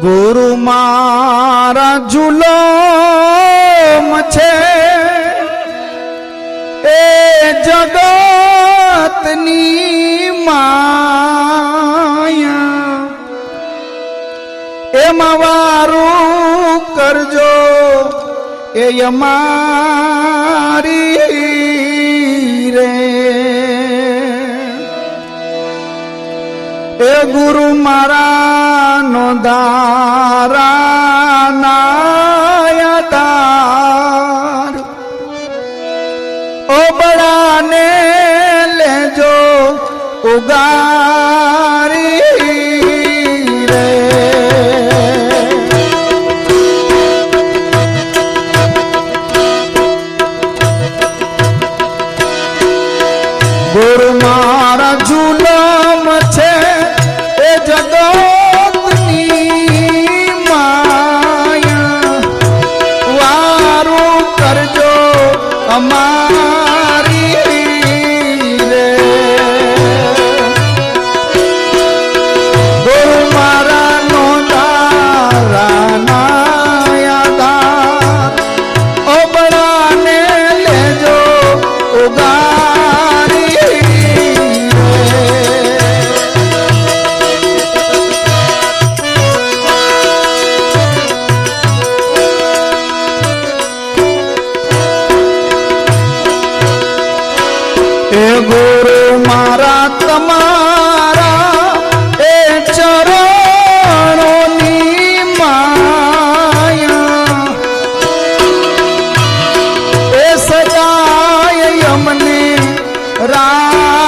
ગુરુ મારા જુલમ છે એ જગતની માયા. એમાં વારું કરજો. એ અમારી રે. એ ગુરુ મારા નો દારા નાયદાર ઓ બળાને લેજો ઉગારી રે. ગુરુ મારા જુલમ અમારી તમારા એ ચરણોની માયા. એ સદાય અમને રાખજો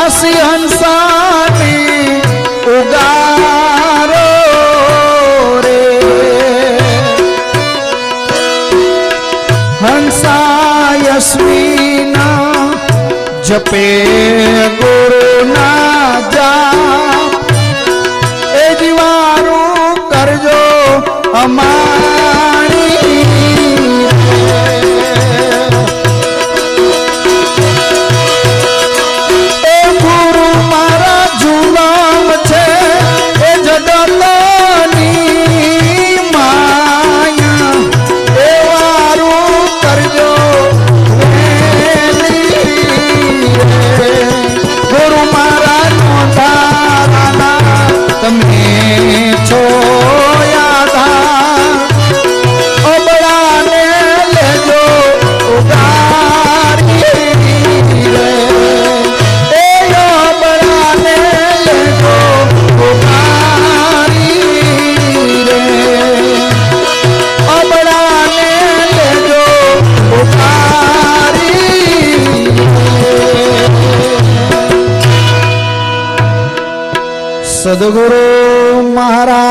કાશી હંસાની ઉગારો રે. હંસા યશ્વીના જપે ગુરુના જા એ જીવારું કરજો અમારા सद्गुरु महाराज